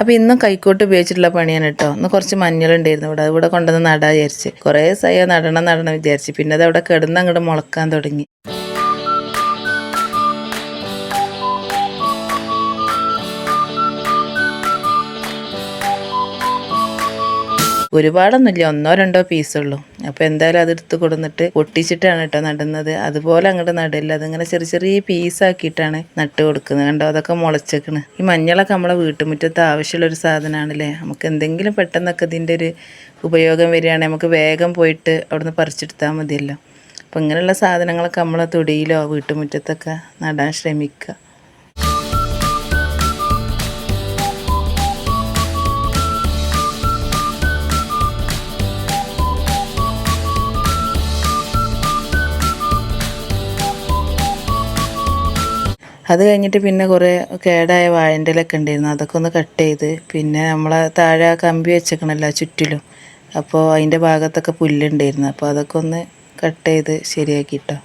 അപ്പോൾ ഇന്നും കൈക്കോട്ട് ഉപയോഗിച്ചിട്ടുള്ള പണിയാണ് കേട്ടോ ഇന്ന് കുറച്ച് മഞ്ഞളുണ്ടായിരുന്നു ഇവിടെ. ഇവിടെ കൊണ്ടുവന്ന് നടാ വിചാരിച്ച്. കുറേ സയ നടണം നടണം വിചാരിച്ച്. പിന്നെ അത് അവിടെ കിടന്ന് അങ്ങോട്ട് മുളക്കാൻ തുടങ്ങി. ഒരുപാടൊന്നുമില്ല. ഒന്നോ രണ്ടോ പീസുള്ളൂ. അപ്പോൾ എന്തായാലും അതെടുത്ത് കൊടുന്നിട്ട് പൊട്ടിച്ചിട്ടാണ് കേട്ടോ നടുന്നത്. അതുപോലെ അങ്ങോട്ട് നടില്ല അതിങ്ങനെ ചെറിയ ചെറിയ പീസാക്കിയിട്ടാണ് നട്ട് കൊടുക്കുന്നത്. കണ്ടോ? അതൊക്കെ മുളച്ചേക്കണ്. ഈ മഞ്ഞളൊക്കെ നമ്മളെ വീട്ടുമുറ്റത്ത് ആവശ്യമുള്ള ഒരു സാധനമാണല്ലേ? നമുക്ക് എന്തെങ്കിലും പെട്ടെന്നൊക്കെ ഇതിന്റെ ഒരു ഉപയോഗം വരികയാണെങ്കിൽ നമുക്ക് വേഗം പോയിട്ട് അവിടുന്ന് പറിച്ചെടുത്താൽ മതിയല്ലോ. അപ്പോൾ ഇങ്ങനെയുള്ള സാധനങ്ങളൊക്കെ നമ്മളെ തൊടിയിലോ വീട്ടുമുറ്റത്തൊക്കെ നടാൻ ശ്രമിക്കുക. അത് കഴിഞ്ഞിട്ട് പിന്നെ കുറേ കേടായ വാഴന്റെ ഇലയൊക്കെ ഉണ്ടായിരുന്നു. അതൊക്കെ ഒന്ന് കട്ട് ചെയ്ത് പിന്നെ നമ്മളെ താഴെ കമ്പി വെച്ചേക്കണല്ലോ ചുറ്റിലും. അപ്പോൾ അതിന്റെ ഭാഗത്തൊക്കെ പുല്ലുണ്ടായിരുന്നു അപ്പോൾ അതൊക്കെ ഒന്ന് കട്ട് ചെയ്ത് ശരിയാക്കിട്ടോ.